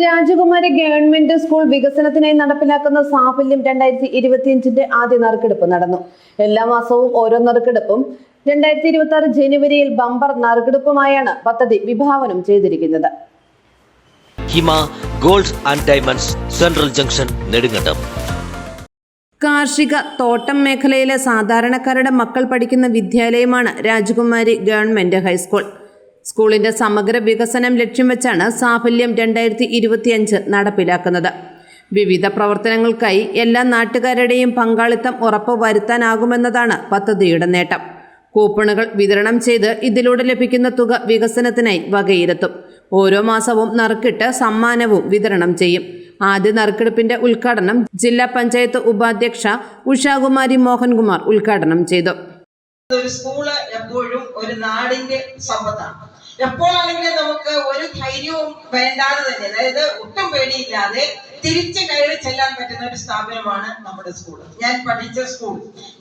രാജകുമാരി government school വികസനത്തിനായി നടപ്പിലാക്കുന്ന സാഫല്യം രണ്ടായിരത്തി ഇരുപത്തിയഞ്ചിന്റെ ആദ്യ നറുക്കെടുപ്പ് നടന്നു. എല്ലാ മാസവും ഓരോ നറുക്കെടുപ്പും രണ്ടായിരത്തി ഇരുപത്തി ആറ് ജനുവരിയിൽ ബമ്പർ നറുക്കെടുപ്പുമായാണ് പദ്ധതി വിഭാവനം ചെയ്തിരിക്കുന്നത്. Hima Gold and Diamonds central junction Nedumkandam. കാർഷിക തോട്ടം മേഖലയിലെ സാധാരണക്കാരുടെ മക്കൾ പഠിക്കുന്ന വിദ്യാലയമാണ് രാജകുമാരി ഗവൺമെന്റ് ഹൈസ്കൂൾ. സ്കൂളിന്റെ സമഗ്ര വികസനം ലക്ഷ്യം വെച്ചാണ് സാഫല്യം രണ്ടായിരത്തി ഇരുപത്തിയഞ്ച് നടപ്പിലാക്കുന്നത്. വിവിധ പ്രവർത്തനങ്ങൾക്കായി എല്ലാ നാട്ടുകാരുടെയും പങ്കാളിത്തം ഉറപ്പുവരുത്താനാകുമെന്നതാണ് പദ്ധതിയുടെ നേട്ടം. കൂപ്പണുകൾ വിതരണം ചെയ്ത് ഇതിലൂടെ ലഭിക്കുന്ന തുക വികസനത്തിനായി വകയിരുത്തും. ഓരോ മാസവും നറുക്കിട്ട് സമ്മാനവും വിതരണം ചെയ്യും. ആദ്യ നറുക്കെടുപ്പിന്റെ ഉദ്ഘാടനം ജില്ലാ പഞ്ചായത്ത് ഉപാധ്യക്ഷ ഉഷാകുമാരി മോഹൻകുമാർ ഉദ്ഘാടനം ചെയ്തു. സ്കൂൾ എപ്പോഴും ഒരു നാടിന്റെ സമ്പത്താണ്. എപ്പോഴാണെങ്കിലും നമുക്ക് ഒരു ധൈര്യവും വേണ്ടാതെ തന്നെ അതായത് ഒട്ടും പേടിയില്ലാതെ തിരിച്ചു കയറി ചെല്ലാൻ പറ്റുന്ന ഒരു സ്ഥാപനമാണ് നമ്മുടെ സ്കൂൾ ഞാൻ പഠിച്ച സ്കൂൾ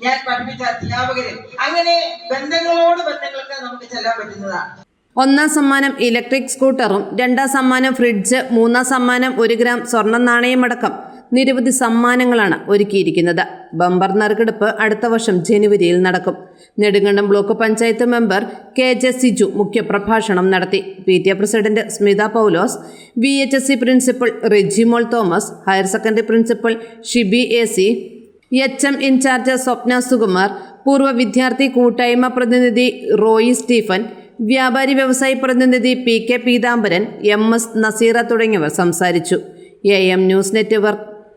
ഞാൻ പഠിപ്പിച്ച അധ്യാപകരെ അങ്ങനെ ബന്ധങ്ങളോട് ബന്ധങ്ങൾക്ക് നമുക്ക് ചെല്ലാൻ പറ്റുന്നതാണ്. ഒന്നാം സമ്മാനം ഇലക്ട്രിക് സ്കൂട്ടറും രണ്ടാം സമ്മാനം ഫ്രിഡ്ജ് മൂന്നാം സമ്മാനം ഒരു ഗ്രാം സ്വർണ നാണയമടക്കം. നിരവധി സമ്മാനങ്ങളാണ് ഒരുക്കിയിരിക്കുന്നത്. ബമ്പർ നറുക്കെടുപ്പ് അടുത്ത വർഷം ജനുവരിയിൽ നടക്കും. Nedumkandam block panchayat member K J Siju മുഖ്യപ്രഭാഷണം നടത്തി. P T A president Smitha Paulose V H S S principal Rejimol Thomas higher secondary principal Shibi A C H M in charge Swapna Sukumar പൂർവ വിദ്യാർത്ഥി കൂട്ടായ്മ പ്രതിനിധി Roy Stephen വ്യാപാരി വ്യവസായി പ്രതിനിധി P K Peethambaran M S Nazeera തുടങ്ങിയവർ സംസാരിച്ചു. A M news network